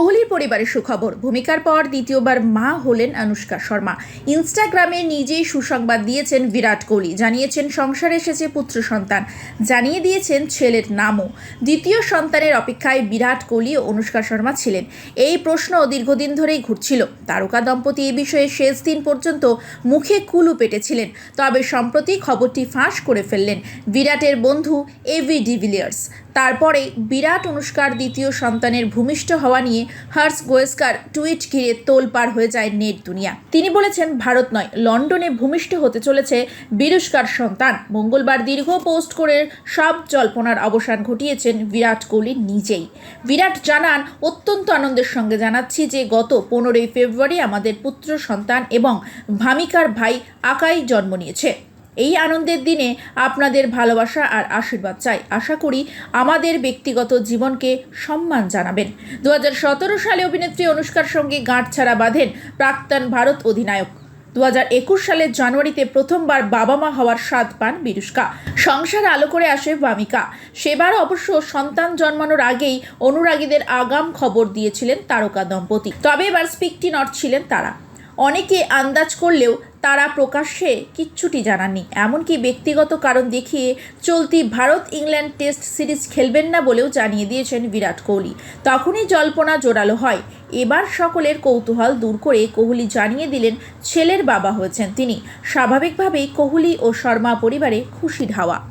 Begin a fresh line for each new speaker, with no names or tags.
কোহলির পরিবারের সুখবর। ভূমিকার পর দ্বিতীয়বার মা হলেন অনুষ্কা শর্মা। ইনস্টাগ্রামে নিজেই সুসংবাদ দিয়েছেন বিরাট কোহলি। জানিয়েছেন, সংসারে এসেছে পুত্র সন্তান। জানিয়ে দিয়েছেন, ছেলের নামও। দ্বিতীয় সন্তানের অপেক্ষায় বিরাট কোহলি ও অনুষ্কা শর্মা ছিলেন। এই প্রশ্ন দীর্ঘদিন ধরেই ঘুরছিল। তারকা দম্পতি এ বিষয়ে শেষ দিন পর্যন্ত মুখে কুলু পেটেছিলেন। তবে সম্প্রতি খবরটি ফাঁস করে ফেললেন বিরাটের বন্ধু এভি ডিভিলিয়ার্স। তারপরে বিরাট, অনুষ্কার দ্বিতীয় সন্তানের ভূমিষ্ঠ হওয়া নিয়ে হার্স গোয়েস্কার টুইট ঘিরে তোলপাড় হয়ে যায় নেট দুনিয়া। তিনি বলেছেন, ভারত নয়, লন্ডনে ভূমিষ্ঠ হতে চলেছে বিরুষ্কার সন্তান। মঙ্গলবার দীর্ঘ পোস্ট করে সব জল্পনার অবসান ঘটিয়েছেন বিরাট কোহলি নিজেই। বিরাট জানান, অত্যন্ত আনন্দের সঙ্গে জানাচ্ছি যে গত পনেরোই ফেব্রুয়ারি আমাদের পুত্র সন্তান এবং ভামিকার ভাই আকাই জন্ম নিয়েছে। এই আনন্দের দিনে আপনাদের ভালোবাসা আর আশীর্বাদ চাই। আশা করি আমাদের ব্যক্তিগত জীবনকে সম্মান জানাবেন। দু হাজার সতেরো সালে অভিনেত্রী অনুষ্কার সঙ্গে গাঁটছাড়া বাঁধেন প্রাক্তন ভারত অধিনায়ক। দু হাজার একুশ সালের জানুয়ারিতে প্রথমবার বাবা মা হওয়ার স্বাদ পান বিরুষ্কা সংসার আলো করে আসে বামিকা। সেবার অবশ্য সন্তান জন্মানোর আগেই অনুরাগীদের আগাম খবর দিয়েছিলেন তারকা দম্পতি। তবে এবার স্পিকটি নট ছিলেন তারা। অনেকে আন্দাজ করলেও তারা প্রকাশ্যে কিচ্ছুটি জানাননি। এমনকি ব্যক্তিগত কারণ দেখিয়ে চলতি ভারত ইংল্যান্ড টেস্ট সিরিজ খেলবেন না বলেও জানিয়ে দিয়েছেন বিরাট কোহলি। তখনই জল্পনা জোরালো হয়। এবার সকলের কৌতূহল দূর করে কোহলি জানিয়ে দিলেন ছেলের বাবা হয়েছেন তিনি। স্বাভাবিকভাবেই কোহলি ও শর্মা পরিবারে খুশির হাওয়া।